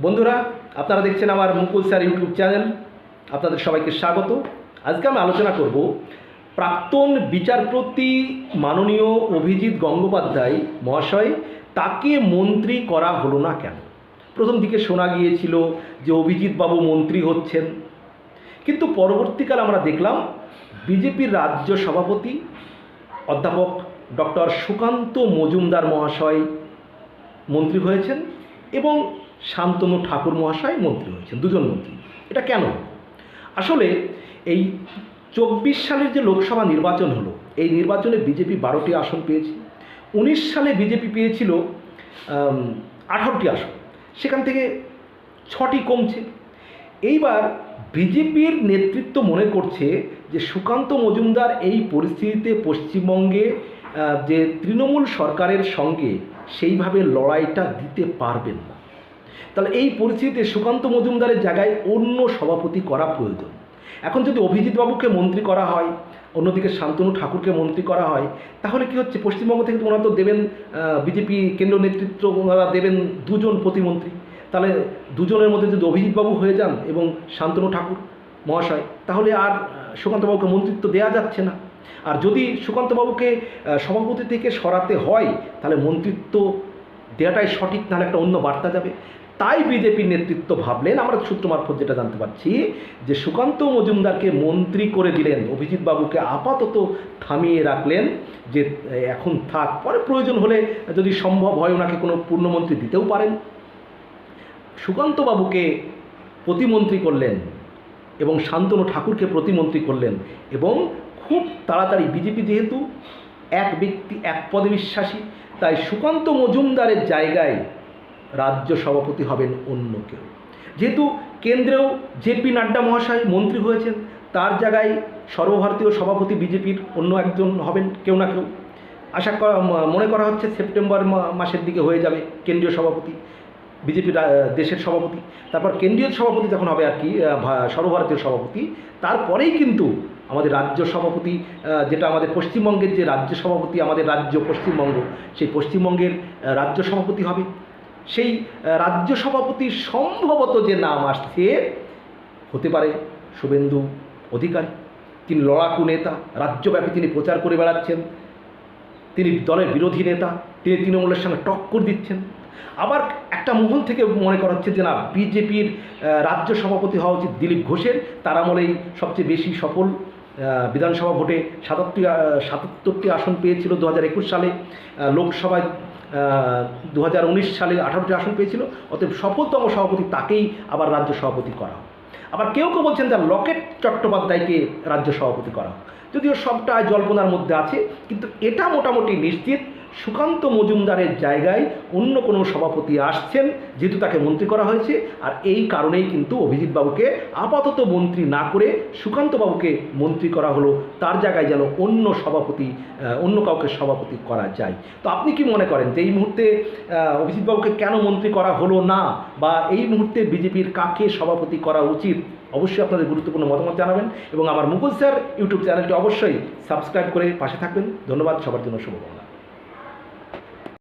বন্ধুরা, আপনারা দেখছেন আমার মুকুল স্যার ইউটিউব চ্যানেল। আপনাদের সবাইকে স্বাগত। আজকে আমি আলোচনা করব প্রাক্তন বিচারপতি মাননীয় অভিজিৎ গঙ্গোপাধ্যায় মহাশয়, তাকে মন্ত্রী করা হলো না কেন? প্রথম দিকে শোনা গিয়েছিল যে অভিজিৎ বাবু মন্ত্রী হচ্ছেন। কিন্তু পরবর্তীকাল আমরা দেখলাম বিজেপির রাজ্য সভাপতি অধ্যাপক ডক্টর সুকান্ত মজুমদার মহাশয় মন্ত্রী হয়েছেন এবং শান্তনু ঠাকুর মহাশয় মন্ত্রী হয়েছেন, দুজন মন্ত্রী। এটা কেন? আসলে এই চব্বিশ সালের যে লোকসভা নির্বাচন হলো, এই নির্বাচনে বিজেপি বারোটি আসন পেয়েছে। উনিশ সালে বিজেপি পেয়েছিল আঠারোটি আসন। সেখান থেকে ছটি কমছে। এইবার বিজেপির নেতৃত্ব মনে করছে যে সুকান্ত মজুমদার এই পরিস্থিতিতে পশ্চিমবঙ্গে যে তৃণমূল সরকারের সঙ্গে সেইভাবে লড়াইটা দিতে পারবেন না। তাহলে এই পরিস্থিতিতে সুকান্ত মজুমদারের জায়গায় অন্য সভাপতি করা প্রয়োজন। এখন যদি অভিজিৎ বাবুকে মন্ত্রী করা হয়, অন্যদিকে শান্তনু ঠাকুরকে মন্ত্রী করা হয়, তাহলে কি হচ্ছে? পশ্চিমবঙ্গ থেকে ওনারা তো দেবেন বিজেপি কেন্দ্রীয় নেতৃত্ব, ওনারা দেবেন দুজন প্রতিমন্ত্রী। তাহলে দুজনের মধ্যে যদি অভিজিৎবাবু হয়ে যান এবং শান্তনু ঠাকুর মহাশয়, তাহলে আর সুকান্তবাবুকে মন্ত্রিত্ব দেওয়া যাচ্ছে না। আর যদি সুকান্তবাবুকে সভাপতি থেকে সরাতে হয়, তাহলে মন্ত্রিত্ব দেওয়াটাই সঠিক, নাহলে একটা অন্য বার্তা যাবে। তাই বিজেপির নেতৃত্ব ভাবলেন, আমরা সূত্র মারফত যেটা জানতে পারছি, যে সুকান্ত মজুমদারকে মন্ত্রী করে দিলেন অভিজিৎ বাবুকে আপাতত থামিয়ে রাখলেন, যে এখন থাক, পরে প্রয়োজন হলে যদি সম্ভব হয় ওনাকে কোনো পূর্ণমন্ত্রী দিতেও পারেন। সুকান্তবাবুকে প্রতিমন্ত্রী করলেন এবং শান্তনু ঠাকুরকে প্রতিমন্ত্রী করলেন এবং খুব তাড়াতাড়ি, বিজেপি যেহেতু এক ব্যক্তি, এক পদে বিশ্বাসী তাই সুকান্ত মজুমদারের জায়গায় রাজ্য সভাপতি হবেন অন্য কেউ। যেহেতু কেন্দ্রেও জেপি নাড্ডা মহাশয় মন্ত্রী হয়েছেন, তার জায়গায় সর্বভারতীয় সভাপতি বিজেপির অন্য একজন হবেন কেউ না কেউ। আশা করা মনে করা হচ্ছে সেপ্টেম্বর মাসের দিকে হয়ে যাবে কেন্দ্রীয় সভাপতি। বিজেপির দেশের সভাপতি। তারপর কেন্দ্রীয় সভাপতি যখন হবে আর কি সর্বভারতীয় সভাপতি, তারপরেই কিন্তু আমাদের রাজ্য সভাপতি যেটা আমাদের পশ্চিমবঙ্গের যে রাজ্য সভাপতি, আমাদের রাজ্য পশ্চিমবঙ্গ, সেই পশ্চিমবঙ্গের রাজ্য সভাপতি হবে। সেই রাজ্য সভাপতি সম্ভবত যে নাম আসছে, হতে পারে শুভেন্দু অধিকারী। তিনি লড়াকু নেতা, রাজ্যব্যাপী তিনি প্রচার করে বেড়াচ্ছেন। তিনি দলের বিরোধী নেতা, তিনি তৃণমূলের সঙ্গে টক্কর দিচ্ছেন। আবার একটা মহল থেকে মনে করা হচ্ছে যে না, বিজেপির রাজ্য সভাপতি হওয়া উচিত দিলীপ ঘোষের। তার আমলেই সবচেয়ে বেশি সফল বিধানসভা ভোটে সাতাত্তরটি সাতাত্তরটি আসন পেয়েছিল দু হাজার একুশ সালে লোকসভায় দু হাজার উনিশ সালে আঠারোটি আসন পেয়েছিল। অতএব সফলতম সভাপতি তাকেই আবার রাজ্য সভাপতি করা আবার কেউ কেউ বলছেন যে লকেট চট্টোপাধ্যায়কে রাজ্য সভাপতি করা যদিও সবটা জল্পনার মধ্যে আছে, কিন্তু এটা মোটামুটি নিশ্চিত সুকান্ত মজুমদারের জায়গায় অন্য কোনো সভাপতি আসছেন যেহেতু তাকে মন্ত্রী করা হয়েছে আর এই কারণেই কিন্তু অভিজিৎ বাবুকে আপাতত মন্ত্রী না করে সুকান্ত বাবুকে মন্ত্রী করা হলো তার জায়গায় যেন অন্য সভাপতি অন্য কাউকে সভাপতি করা যায়। তো আপনি কি মনে করেন যে এই মুহূর্তে আহ, অভিজিৎ বাবুকে কেন মন্ত্রী করা হলো না? বা এই মুহূর্তে বিজেপির কাকে সভাপতি করা উচিত? অবশ্যই আপনাদের গুরুত্বপূর্ণ মতামত জানাবেন এবং আমার মুকুল স্যার ইউটিউব চ্যানেলটি অবশ্যই সাবস্ক্রাইব করে পাশে থাকবেন। ধন্যবাদ সবার জন্য শুভকামনা।